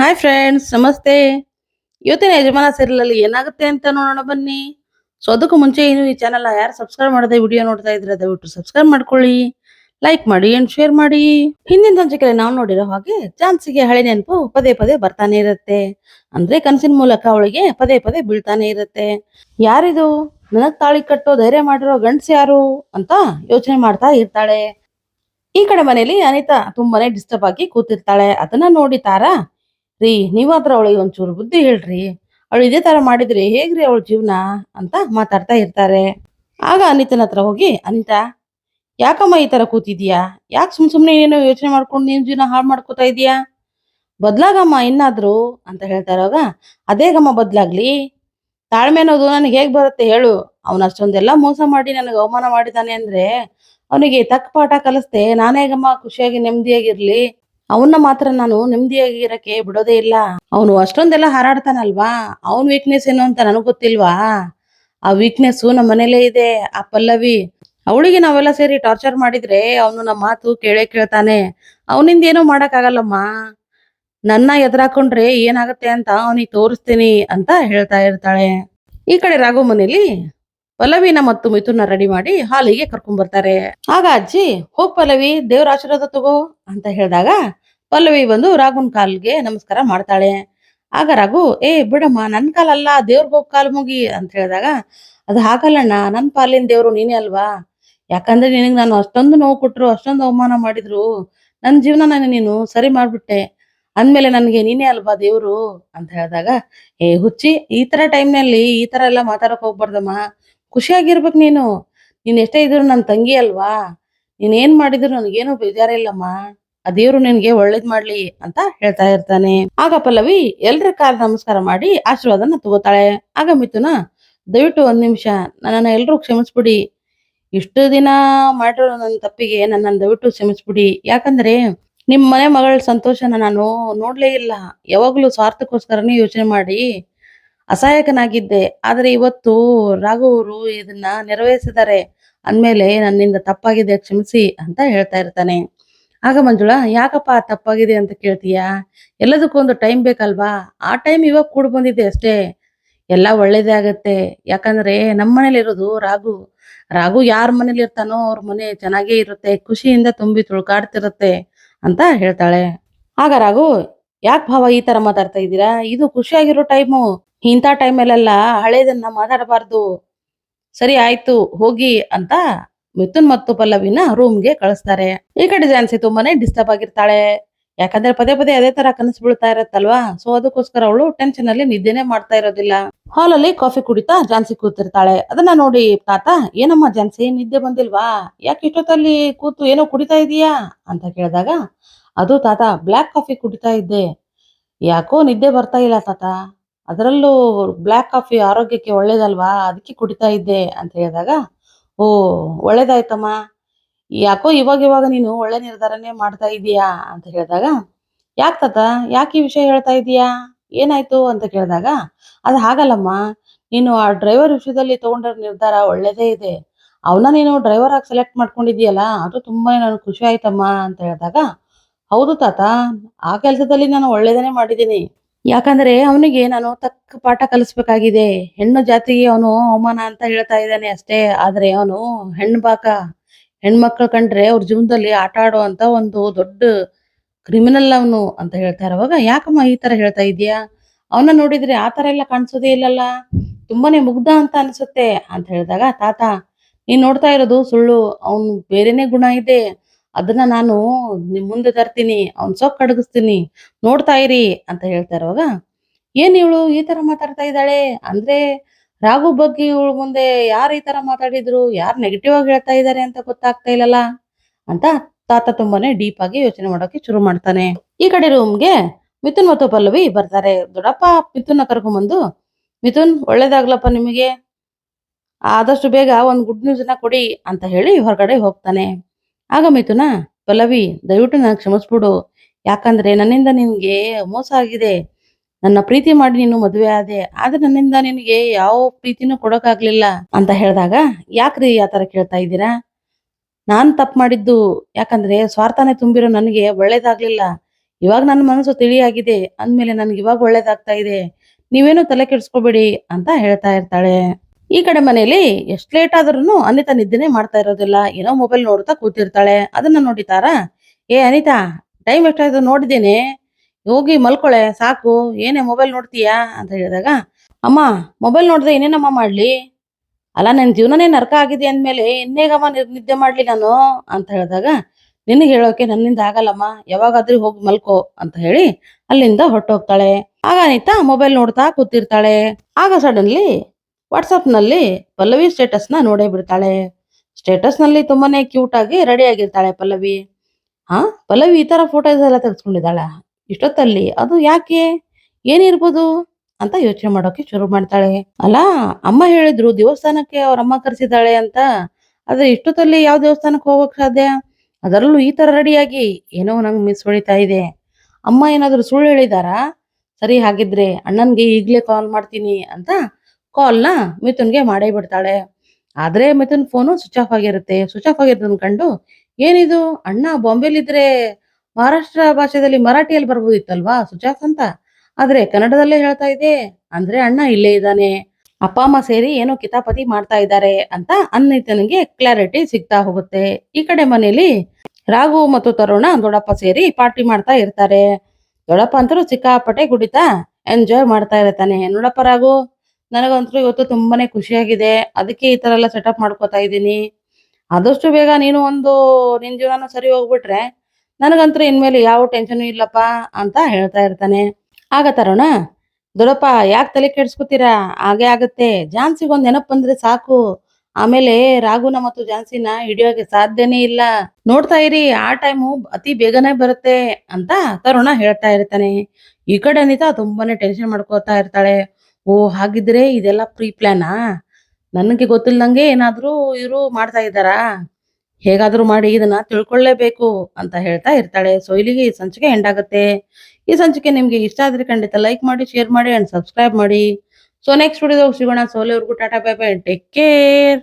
Hi friends ನಮಸ್ತೆ. ಇವತ್ತಿನ ಯಜಮಾನ ಸೀರಿಯಲಲ್ಲಿ ಏನಾಗುತ್ತೆ ಅಂತ ನೋಡೋಣ ಬನ್ನಿ. ಸೊ ಅದಕ್ಕೂ ಮುಂಚೆ ಏನು ಈ ಚಾನಲ್ ಯಾರು ಸಬ್ಸ್ಕ್ರೈಬ್ ಮಾಡದೆ ವಿಡಿಯೋ ನೋಡ್ತಾ ಇದ್ರೆ ದಯವಿಟ್ಟು ಸಬ್ಸ್ಕ್ರೈಬ್ ಮಾಡ್ಕೊಳ್ಳಿ ಲೈಕ್ ಮಾಡಿ ಅಂಡ್ ಶೇರ್ ಮಾಡಿ. ಹಿಂದಿನ ಸಂಚಿಕೆಯಲ್ಲಿ ನಾವು ನೋಡಿರೋ ಹಾಗೆ ಚಾನ್ಸಿಗೆ ಹಳೆ ನೆನಪು ಪದೇ ಪದೇ ಬರ್ತಾನೆ ಇರುತ್ತೆ. ಅಂದ್ರೆ ಕನಸಿನ ಮೂಲಕ ಅವಳಿಗೆ ಪದೇ ಪದೇ ಬೀಳ್ತಾನೆ ಇರುತ್ತೆ. ಯಾರಿದು? ನನಗ್ ತಾಳಿ ಕಟ್ಟೋ ಧೈರ್ಯ ಮಾಡಿರೋ ಗಂಡ್ಸ್ ಯಾರು? ಅಂತ ಯೋಚನೆ ಮಾಡ್ತಾ ಇರ್ತಾಳೆ. ಈ ಕಡೆ ಮನೆಯಲ್ಲಿ ಅನಿತಾ ತುಂಬಾನೇ ಡಿಸ್ಟರ್ಬ್ ಆಗಿ ಕೂತಿರ್ತಾಳೆ. ಅದನ್ನ ನೋಡಿ ತಾರಾ ರೀ, ನೀವಾದ್ರ ಅವಳಿಗೆ ಒಂಚೂರು ಬುದ್ಧಿ ಹೇಳ್ರಿ. ಅವಳು ಇದೇ ತರ ಮಾಡಿದ್ರೆ ಹೇಗ್ರಿ ಅವಳ ಜೀವನ ಅಂತ ಮಾತಾಡ್ತಾ ಇರ್ತಾರೆ. ಆಗ ಅನಿತನ ಹತ್ರ ಹೋಗಿ, ಅನಿತಾ, ಯಾಕಮ್ಮ ಈ ತರ ಕೂತಿದ್ಯಾ? ಯಾಕೆ ಸುಮ್ ಸುಮ್ನೆ ಏನೋ ಯೋಚನೆ ಮಾಡ್ಕೊಂಡು ನಿಮ್ ಜೀವನ ಹಾಳು ಮಾಡ್ಕೋತಾ ಇದೀಯಾ? ಬದ್ಲಾಗಮ್ಮ ಇನ್ನಾದ್ರು, ಅಂತ ಹೇಳ್ತಾರಾಗ ಅದೇಗಮ್ಮ ಬದ್ಲಾಗ್ಲಿ? ತಾಳ್ಮೆ ಅನ್ನೋದು ನನಗೆ ಹೇಗ್ ಬರುತ್ತೆ ಹೇಳು. ಅವನ ಅಷ್ಟೊಂದೆಲ್ಲ ಮೋಸ ಮಾಡಿ ನನಗೆ ಅವಮಾನ ಮಾಡಿದಾನೆ ಅಂದ್ರೆ, ಅವನಿಗೆ ತಕ್ಕ ಪಾಠ ಕಲಿಸ್ದೆ ನಾನೇಗಮ್ಮ ಖುಷಿಯಾಗಿ ನೆಮ್ಮದಿಯಾಗಿರ್ಲಿ ಅವನ್ನ ಮಾತ್ರ ನಾನು ನೆಮ್ಮದಿಯಾಗಿ ಇರಕ್ಕೆ ಬಿಡೋದೇ ಇಲ್ಲ. ಅವನು ಅಷ್ಟೊಂದೆಲ್ಲ ಹಾರಾಡ್ತಾನಲ್ವಾ? ಅವನ್ ವೀಕ್ನೆಸ್ ಏನು ಅಂತ ನನಗ್ ಗೊತ್ತಿಲ್ವಾ? ಆ ವೀಕ್ನೆಸ್ ನಮ್ಮ ಮನೇಲೇ ಇದೆ, ಆ ಪಲ್ಲವಿ. ಅವಳಿಗೆ ನಾವೆಲ್ಲ ಸೇರಿ ಟಾರ್ಚರ್ ಮಾಡಿದ್ರೆ ಅವನು ನಮ್ಮ ಮಾತು ಕೇಳೇ ಕೇಳ್ತಾನೆ. ಅವನಿಂದ ಏನೋ ಮಾಡಕ್ಕಾಗಲ್ಲಮ್ಮ. ನನ್ನ ಎದುರಾಕೊಂಡ್ರೆ ಏನಾಗುತ್ತೆ ಅಂತ ಅವನಿಗೆ ತೋರಿಸ್ತೀನಿ ಅಂತ ಹೇಳ್ತಾ ಇರ್ತಾಳೆ. ಈ ಕಡೆ ರಾಘು ಮನೇಲಿ ಪಲ್ಲವಿನ ಮತ್ತು ಮಿಥುನ ರೆಡಿ ಮಾಡಿ ಹಾಲಿಗೆ ಕರ್ಕೊಂಡ್ ಬರ್ತಾರೆ. ಆಗ ಅಜ್ಜಿ, ಹೋಗ್ ಪಲ್ಲವಿ, ದೇವ್ರ ಆಶೀರ್ವಾದ ತಗೋ ಅಂತ ಹೇಳಿದಾಗ ಪಲ್ಲವಿ ಬಂದು ರಾಘುನ್ ಕಾಲ್ಗೆ ನಮಸ್ಕಾರ ಮಾಡ್ತಾಳೆ. ಆಗ ರಾಘು ಏ ಬಿಡಮ್ಮ, ನನ್ ಕಾಲಲ್ಲ, ದೇವ್ರಿಗೆ ಹೋಗ್ ಕಾಲ್ ಮುಗಿ ಅಂತ ಹೇಳಿದಾಗ, ಅದು ಹಾಕಲ್ಲಣ್ಣ ನನ್ ಪಾಲಿನ ದೇವ್ರು ನೀನೇ ಅಲ್ವಾ? ಯಾಕಂದ್ರೆ ನಿನಗೆ ನಾನು ಅಷ್ಟೊಂದು ನೋವು ಕೊಟ್ರು, ಅಷ್ಟೊಂದು ಅವಮಾನ ಮಾಡಿದ್ರು. ನನ್ ಜೀವನ ನಾನು ನೀನು ಸರಿ ಮಾಡ್ಬಿಟ್ಟೆ. ಅಂದ್ಮೇಲೆ ನನಗೆ ನೀನೇ ಅಲ್ವಾ ದೇವ್ರು? ಅಂತ ಹೇಳಿದಾಗ, ಏ ಹುಚ್ಚಿ, ಈ ತರ ಟೈಮ್ನಲ್ಲಿ ಈ ತರ ಎಲ್ಲ ಮಾತಾಡಕ್ ಹೋಗ್ಬಾರ್ದಮ್ಮ. ಖುಷಿಯಾಗಿರ್ಬೇಕು ನೀನು. ನೀನ್ ಎಷ್ಟೇ ಇದ್ರು ನನ್ ತಂಗಿ ಅಲ್ವಾ? ನೀನ್ ಏನ್ ಮಾಡಿದ್ರು ನನಗೇನು ಬೇಜಾರ ಇಲ್ಲಮ್ಮ ಆ ದೇವ್ರು ನಿನ್ಗೆ ಒಳ್ಳೇದ್ ಮಾಡ್ಲಿ ಅಂತ ಹೇಳ್ತಾ ಇರ್ತಾನೆ. ಆಗ ಪಲ್ಲವಿ ಎಲ್ರ ಕಾಲ ನಮಸ್ಕಾರ ಮಾಡಿ ಆಶೀರ್ವಾದನ ತಗೋತಾಳೆ. ಆಗ ಮಿಥುನ, ದಯವಿಟ್ಟು ಒಂದ್ ನಿಮಿಷ, ನನ್ನನ್ನ ಎಲ್ರೂ ಕ್ಷಮಿಸ್ಬಿಡಿ. ಇಷ್ಟು ದಿನ ಮಾಡಿರೋ ನನ್ನ ತಪ್ಪಿಗೆ ನನ್ನನ್ನು ದಯವಿಟ್ಟು ಕ್ಷಮಿಸ್ಬಿಡಿ. ಯಾಕಂದ್ರೆ ನಿಮ್ ಮನೆ ಮಗಳ ಸಂತೋಷನ ನಾನು ನೋಡ್ಲೇ ಇಲ್ಲ. ಯಾವಾಗ್ಲೂ ಸ್ವಾರ್ಥಕ್ಕೋಸ್ಕರನೇ ಯೋಚನೆ ಮಾಡಿ ಅಸಹಾಯಕನಾಗಿದ್ದೆ. ಆದ್ರೆ ಇವತ್ತು ರಾಘು ಅವರು ಇದನ್ನ ನೆರವೇರಿಸಿದ್ದಾರೆ. ಅಂದ್ಮೇಲೆ ನನ್ನಿಂದ ತಪ್ಪಾಗಿದೆ, ಕ್ಷಮಿಸಿ ಅಂತ ಹೇಳ್ತಾ ಇರ್ತಾನೆ. ಆಗ ಮಂಜುಳ, ಯಾಕಪ್ಪ ತಪ್ಪಾಗಿದೆ ಅಂತ ಕೇಳ್ತೀಯಾ? ಎಲ್ಲದಕ್ಕೂ ಒಂದು ಟೈಮ್ ಬೇಕಲ್ವಾ? ಆ ಟೈಮ್ ಇವಾಗ ಕೂಡ ಬಂದಿದೆ ಅಷ್ಟೇ. ಎಲ್ಲ ಒಳ್ಳೇದೇ ಆಗತ್ತೆ. ಯಾಕಂದ್ರೆ ನಮ್ಮ ಮನೇಲಿ ಇರೋದು ರಾಘು. ರಾಘು ಯಾರ ಮನೇಲಿ ಇರ್ತಾನೋ ಅವ್ರ ಮನೆ ಚೆನ್ನಾಗೇ ಇರುತ್ತೆ, ಖುಷಿಯಿಂದ ತುಂಬಿ ತುಳ್ಕಾಡ್ತಿರುತ್ತೆ ಅಂತ ಹೇಳ್ತಾಳೆ. ಆಗ ರಾಘು, ಯಾಕೆ ಭಾವ ಈ ತರ ಮಾತಾಡ್ತಾ ಇದ್ದೀರಾ? ಇದು ಖುಷಿಯಾಗಿರೋ ಟೈಮು ಇಂಥ ಟೈಮಲ್ಲೆಲ್ಲ ಹಳೇದನ್ನ ಮಾತಾಡಬಾರ್ದು. ಸರಿ, ಆಯ್ತು, ಹೋಗಿ ಅಂತ ಮಿಥುನ್ ಮತ್ತು ಪಲ್ಲವಿನ ರೂಮ್ಗೆ ಕಳಿಸ್ತಾರೆ. ಈ ಕಡೆ ಜಾನ್ಸಿ ತುಂಬಾನೇ ಡಿಸ್ಟರ್ಬ್ ಆಗಿರ್ತಾಳೆ. ಯಾಕಂದ್ರೆ ಪದೇ ಪದೇ ಅದೇ ತರ ಕನಸು ಬೀಳ್ತಾ ಇರತ್ತಲ್ವಾ? ಸೊ ಅದಕ್ಕೋಸ್ಕರ ಅವಳು ಟೆನ್ಷನ್ ಅಲ್ಲಿ ನಿದ್ದೆನೆ ಮಾಡ್ತಾ ಇರೋದಿಲ್ಲ. ಹಾಲ್ ಅಲ್ಲಿ ಕಾಫಿ ಕುಡಿತಾ ಜಾನ್ಸಿ ಕೂತಿರ್ತಾಳೆ. ಅದನ್ನ ನೋಡಿ, ತಾತ, ಏನಮ್ಮ ಜಾನ್ಸಿ, ನಿದ್ದೆ ಬಂದಿಲ್ವಾ? ಯಾಕೆ ಇಷ್ಟೊತ್ತಲ್ಲಿ ಕೂತು ಏನೋ ಕುಡಿತಾ ಇದೀಯಾ? ಅಂತ ಕೇಳಿದಾಗ, ಅದು ತಾತ ಬ್ಲ್ಯಾಕ್ ಕಾಫಿ ಕುಡಿತಾ ಇದ್ದೆ. ಯಾಕೋ ನಿದ್ದೆ ಬರ್ತಾ ಇಲ್ಲ ತಾತ. ಅದರಲ್ಲೂ ಬ್ಲ್ಯಾಕ್ ಕಾಫಿ ಆರೋಗ್ಯಕ್ಕೆ ಒಳ್ಳೇದಲ್ವಾ? ಅದಕ್ಕೆ ಕುಡಿತಾ ಇದ್ದೆ. ಅಂತ ಹೇಳಿದಾಗ ಓ, ಒಳ್ಳೇದಾಯ್ತಮ್ಮ. ಯಾಕೋ ಇವಾಗ ಇವಾಗ ನೀನು ಒಳ್ಳೆ ನಿರ್ಧಾರನೇ ಮಾಡ್ತಾ ಇದೀಯಾ ಅಂತ ಹೇಳಿದಾಗ, ಯಾಕ್ ತಾತ, ಯಾಕೆ ಈ ವಿಷಯ ಹೇಳ್ತಾ ಇದೀಯಾ? ಏನಾಯ್ತು ಅಂತ ಕೇಳಿದಾಗ, ಅದು ಹಾಗಲ್ಲಮ್ಮ. ನೀನು ಆ ಡ್ರೈವರ್ ವಿಷಯದಲ್ಲಿ ತಗೊಂಡಿರೋ ನಿರ್ಧಾರ ಒಳ್ಳೇದೇ ಇದೆ. ಅವನ ನೀನು ಡ್ರೈವರ್ ಆಗಿ ಸೆಲೆಕ್ಟ್ ಮಾಡ್ಕೊಂಡಿದ್ಯಲ್ಲ ಅದು ತುಂಬಾ ನನಗೆ ಖುಷಿ ಆಯ್ತಮ್ಮ ಅಂತ ಹೇಳಿದಾಗ, ಹೌದು ತಾತ, ಆ ಕೆಲಸದಲ್ಲಿ ನಾನು ಒಳ್ಳೇದನ್ನೇ ಮಾಡಿದ್ದೀನಿ. ಯಾಕಂದ್ರೆ ಅವನಿಗೆ ನಾನು ತಕ್ಕ ಪಾಠ ಕಲಿಸ್ಬೇಕಾಗಿದೆ. ಹೆಣ್ಣು ಜಾತಿಗೆ ಅವನು ಅವಮಾನ ಅಂತ ಹೇಳ್ತಾ ಇದ್ದಾನೆ ಅಷ್ಟೇ. ಆದ್ರೆ ಅವನು ಹೆಣ್ಣು ಬಾಕ ಹೆಣ್ಮಕ್ಳು ಕಂಡ್ರೆ ಅವ್ರ ಜೀವನದಲ್ಲಿ ಆಟ ಆಡುವಂತ ಒಂದು ದೊಡ್ಡ ಕ್ರಿಮಿನಲ್ ಅವನು ಅಂತ ಹೇಳ್ತಾ ಇರುವಾಗ ಯಾಕಮ್ಮ ಈ ತರ ಹೇಳ್ತಾ ಇದೀಯಾ ಅವನ ನೋಡಿದ್ರೆ ಆ ತರ ಎಲ್ಲ ಕಾಣಿಸೋದೇ ಇಲ್ಲಲ್ಲ. ತುಂಬಾನೇ ಮುಗ್ಧ ಅಂತ ಅನ್ಸುತ್ತೆ ಅಂತ ಹೇಳಿದಾಗ, ತಾತ, ನೀನ್ ನೋಡ್ತಾ ಇರೋದು ಸುಳ್ಳು. ಅವನ್ ಬೇರೆನೆ ಗುಣ ಇದೆ. ಅದನ್ನ ನಾನು ನಿಮ್ ಮುಂದೆ ತರ್ತೀನಿ, ಅವ್ನ್ ಸೊಪ್ಪು ಕಡಗಿಸ್ತೀನಿ, ನೋಡ್ತಾ ಇರಿ ಅಂತ ಹೇಳ್ತಾ ಇರುವಾಗ, ಏನ್ ಇವಳು ಈ ತರ ಮಾತಾಡ್ತಾ ಇದ್ದಾಳೆ? ಅಂದ್ರೆ ರಾಘು ಬಗ್ಗೆ ಇವಳು ಮುಂದೆ ಯಾರು ಈ ತರ ಮಾತಾಡಿದ್ರು, ಯಾರು ನೆಗೆಟಿವ್ ಆಗಿ ಹೇಳ್ತಾ ಇದ್ದಾರೆ ಅಂತ ಗೊತ್ತಾಗ್ತಾ ಇಲ್ಲಲ್ಲ? ಅಂತ ತಾತ ತುಂಬಾನೇ ಡೀಪ್ ಆಗಿ ಯೋಚನೆ ಮಾಡೋಕೆ ಶುರು ಮಾಡ್ತಾನೆ. ಈ ಕಡೆ ರೂಮ್ಗೆ ಮಿಥುನ್ ಮತ್ತು ಪಲ್ಲವಿ ಬರ್ತಾರೆ. ದೊಡ್ಡಪ್ಪ ಮಿಥುನ್ನ ಕರ್ಕೊಂಬಂದು, ಮಿಥುನ್, ಒಳ್ಳೇದಾಗ್ಲಪ್ಪ ನಿಮಗೆ. ಆದಷ್ಟು ಬೇಗ ಒಂದ್ ಗುಡ್ ನ್ಯೂಸ್ನ ಕೊಡಿ ಅಂತ ಹೇಳಿ ಹೊರಗಡೆ ಹೋಗ್ತಾನೆ. ಆಗ ಮಿಥುನ ಪಲ್ಲವಿ, ದಯವಿಟ್ಟು ನಾನು ಕ್ಷಮಿಸ್ಬಿಡು. ಯಾಕಂದ್ರೆ ನನ್ನಿಂದ ನಿನಗೆ ಮೋಸ ಆಗಿದೆ. ನನ್ನ ಪ್ರೀತಿ ಮಾಡಿ ನೀನು ಮದುವೆ ಆದೆ. ಆದ್ರೆ ನನ್ನಿಂದ ನಿನಗೆ ಯಾವ ಪ್ರೀತಿನೂ ಕೊಡೋಕಾಗ್ಲಿಲ್ಲ ಅಂತ ಹೇಳಿದಾಗ ಯಾಕ್ರಿ ಆ ತರ ಕೇಳ್ತಾ ಇದ್ದೀರಾ? ನಾನ್ ತಪ್ಪು ಮಾಡಿದ್ದು ಯಾಕಂದ್ರೆ ಸ್ವಾರ್ಥನೆ ತುಂಬಿರೋ ನನಗೆ ಒಳ್ಳೇದಾಗ್ಲಿಲ್ಲ. ಇವಾಗ ನನ್ನ ಮನಸ್ಸು ತಿಳಿಯಾಗಿದೆ. ಅಂದ್ಮೇಲೆ ನನ್ಗೆ ಇವಾಗ ಒಳ್ಳೇದಾಗ್ತಾ ಇದೆ. ನೀವೇನು ತಲೆ ಕೆಡಿಸ್ಕೋಬೇಡಿ ಅಂತ ಹೇಳ್ತಾ ಇರ್ತಾಳೆ. ಈ ಕಡೆ ಮನೆಯಲ್ಲಿ ಎಷ್ಟು ಲೇಟ್ ಆದ್ರೂ ಅನಿತಾ ನಿದ್ದೆನೆ ಮಾಡ್ತಾ ಇರೋದಿಲ್ಲ. ಏನೋ ಮೊಬೈಲ್ ನೋಡ್ತಾ ಕೂತಿರ್ತಾಳೆ. ಅದನ್ನ ನೋಡಿತಾರ ಏ ಅನಿತಾ ಟೈಮ್ ಎಷ್ಟಾಯ್ತು ನೋಡಿದ್ದೇನೆ. ಹೋಗಿ ಮಲ್ಕೊಳೆ, ಸಾಕು. ಏನೇ ಮೊಬೈಲ್ ನೋಡ್ತೀಯಾ? ಅಂತ ಹೇಳಿದಾಗ, ಅಮ್ಮ ಮೊಬೈಲ್ ನೋಡ್ದೆ ಏನೇನಮ್ಮ ಮಾಡ್ಲಿ? ಅಲ್ಲ ನನ್ನ ಜೀವನನೇ ನರಕ ಆಗಿದೆ ಅಂದ್ಮೇಲೆ ಇನ್ನೇಗಮ್ಮ ನಿದ್ದೆ ಮಾಡ್ಲಿ ನಾನು? ಅಂತ ಹೇಳಿದಾಗ, ನಿನಗೆ ಹೇಳೋಕೆ ನನ್ನಿಂದ ಆಗಲ್ಲಮ್ಮ. ಯಾವಾಗಾದ್ರೂ ಹೋಗಿ ಮಲ್ಕೋ ಅಂತ ಹೇಳಿ ಅಲ್ಲಿಂದ ಹೊರಟೋಗ್ತಾಳೆ. ಆಗ ಅನಿತಾ ಮೊಬೈಲ್ ನೋಡ್ತಾ ಕೂತಿರ್ತಾಳೆ. ಆಗ ಸಡನ್ಲಿ ವಾಟ್ಸಪ್ನಲ್ಲಿ ಪಲ್ಲವಿ ಸ್ಟೇಟಸ್ನ ನೋಡೇ ಬಿಡ್ತಾಳೆ. ಸ್ಟೇಟಸ್ನಲ್ಲಿ ಆಗಿ ರೆಡಿ ಆಗಿರ್ತಾಳೆ ಪಲ್ಲವಿ. ಹಾ, ಪಲ್ಲವಿ ಈ ತರ ಫೋಟೋಸ್ ಎಲ್ಲ ತೆಗೆಸ್ಕೊಂಡಿದ್ದಾಳೆ. ಇಷ್ಟೊತ್ತಲ್ಲಿ ಅದು ಯಾಕೆ? ಏನಿರ್ಬೋದು? ಅಂತ ಯೋಚನೆ ಮಾಡೋಕೆ ಶುರು ಮಾಡ್ತಾಳೆ. ಅಲ್ಲ, ಅಮ್ಮ ಹೇಳಿದ್ರು ದೇವಸ್ಥಾನಕ್ಕೆ ಅವ್ರ ಅಮ್ಮ ಕರೆಸಿದ್ದಾಳೆ ಅಂತ. ಆದ್ರೆ ಇಷ್ಟೊತ್ತಲ್ಲಿ ಯಾವ ದೇವಸ್ಥಾನಕ್ಕೆ ಹೋಗೋಕೆ ಸಾಧ್ಯ? ಅದರಲ್ಲೂ ಈ ತರ ರೆಡಿಯಾಗಿ ಏನೋ ನಂಗೆ ಮಿಸ್ ಹೊಡಿತಾ ಇದೆ. ಅಮ್ಮ ಏನಾದ್ರು ಸುಳ್ಳು ಹೇಳಿದಾರಾ? ಸರಿ, ಹಾಗಿದ್ರೆ ಅಣ್ಣನ್ಗೆ ಈಗಲೇ ಕಾಲ್ ಮಾಡ್ತೀನಿ ಅಂತ ಕಾಲ್ನ ಮಿಥುನ್ಗೆ ಮಾಡೇ ಬಿಡ್ತಾಳೆ. ಆದ್ರೆ ಮಿಥುನ್ ಫೋನು ಸ್ವಿಚ್ ಆಫ್ ಆಗಿರುತ್ತೆ. ಸ್ವಿಚ್ ಆಫ್ ಆಗಿರೋದನ್ನ ಕಂಡು ಏನಿದು? ಅಣ್ಣ ಬಾಂಬೆಲಿದ್ರೆ ಮಹಾರಾಷ್ಟ್ರ ಭಾಷೆದಲ್ಲಿ ಮರಾಠಿಯಲ್ಲಿ ಬರ್ಬೋದಿತ್ತಲ್ವಾ? ಸ್ವಿಚ್ ಆಫ್ ಅಂತ. ಆದ್ರೆ ಕನ್ನಡದಲ್ಲೇ ಹೇಳ್ತಾ ಇದೆ. ಅಂದ್ರೆ ಅಣ್ಣ ಇಲ್ಲೇ ಇದ್ದಾನೆ. ಅಪ್ಪ, ಅಮ್ಮ ಸೇರಿ ಏನೋ ಕಿತಾಪತಿ ಮಾಡ್ತಾ ಇದ್ದಾರೆ ಅಂತ ಅನ್ನಿತನಿಗೆ ಕ್ಲಾರಿಟಿ ಸಿಗ್ತಾ ಹೋಗುತ್ತೆ. ಈ ಕಡೆ ಮನೇಲಿ ರಾಘು ಮತ್ತು ತರುಣ ದೊಡ್ಡಪ್ಪ ಸೇರಿ ಪಾರ್ಟಿ ಮಾಡ್ತಾ ಇರ್ತಾರೆ. ದೊಡ್ಡಪ್ಪ ಅಂತರೂ ಸಿಕ್ಕಾಪಟ್ಟೆ ಕುಡಿತಾ ಎಂಜಾಯ್ ಮಾಡ್ತಾ ಇರ್ತಾನೆ. ನೋಡಪ್ಪ ರಾಘು. ನನಗಂತೂ ಇವತ್ತು ತುಂಬಾನೇ ಖುಷಿಯಾಗಿದೆ. ಅದಕ್ಕೆ ಈ ತರ ಎಲ್ಲ ಸೆಟಪ್ ಮಾಡ್ಕೋತಾ ಇದ್ದೀನಿ. ಆದಷ್ಟು ಬೇಗ ನೀನು ಒಂದು, ನಿನ್ ಜೀವನ ಸರಿ ಹೋಗ್ಬಿಟ್ರೆ ನನಗಂತೂ ಇನ್ಮೇಲೆ ಯಾವ ಟೆನ್ಷನ್ ಇಲ್ಲಪ್ಪ ಅಂತ ಹೇಳ್ತಾ ಇರ್ತಾನೆ. ಆಗ ತರೋಣ ದೊಡ್ಡಪ್ಪ ಯಾಕೆ ತಲೆ ಕೆಡ್ಸ್ಕೊತೀರಾ? ಹಾಗೆ ಆಗತ್ತೆ. ಒಂದ್ ನೆನಪು ಬಂದ್ರೆ ಸಾಕು. ಆಮೇಲೆ ರಾಘುನ ಮತ್ತು ಝಾನ್ಸಿನ ಹಿಡಿಯೋಕೆ ಸಾಧ್ಯನೇ ಇಲ್ಲ. ನೋಡ್ತಾ ಇರಿ, ಆ ಟೈಮು ಅತಿ ಬೇಗನೆ ಬರುತ್ತೆ ಅಂತ ತರುಣ ಹೇಳ್ತಾ ಇರ್ತಾನೆ. ಈ ಕಡೆ ಅನಿತಾ ತುಂಬಾನೇ ಟೆನ್ಷನ್ ಮಾಡ್ಕೋತಾ ಇರ್ತಾಳೆ. ಓ, ಹಾಗಿದ್ರೆ ಇದೆಲ್ಲ ಪ್ರೀ ಪ್ಲಾನಾ ನನಗೆ ಗೊತ್ತಿಲ್ಲದಂಗೆ ಏನಾದ್ರು ಇವರು ಮಾಡ್ತಾ ಇದ್ದಾರಾ? ಹೇಗಾದರೂ ಮಾಡಿ ಇದನ್ನ ತಿಳ್ಕೊಳ್ಳೇಬೇಕು ಅಂತ ಹೇಳ್ತಾ ಇರ್ತಾಳೆ. ಸೊ ಇಲ್ಲಿಗೆ ಈ ಸಂಚಿಕೆ ಎಂಡ್ ಆಗುತ್ತೆ. ಈ ಸಂಚಿಕೆ ನಿಮಗೆ ಇಷ್ಟ ಆದ್ರೆ ಖಂಡಿತ ಲೈಕ್ ಮಾಡಿ ಶೇರ್ ಮಾಡಿ ಅಂಡ್ ಸಬ್ಸ್ಕ್ರೈಬ್ ಮಾಡಿ. ಸೊ ನೆಕ್ಸ್ಟ್ ವಿಡಿಯೋದಾಗ ಸಿಗೋಣ. ಸೋಲೆವರೆಗೂ tata bye bye take care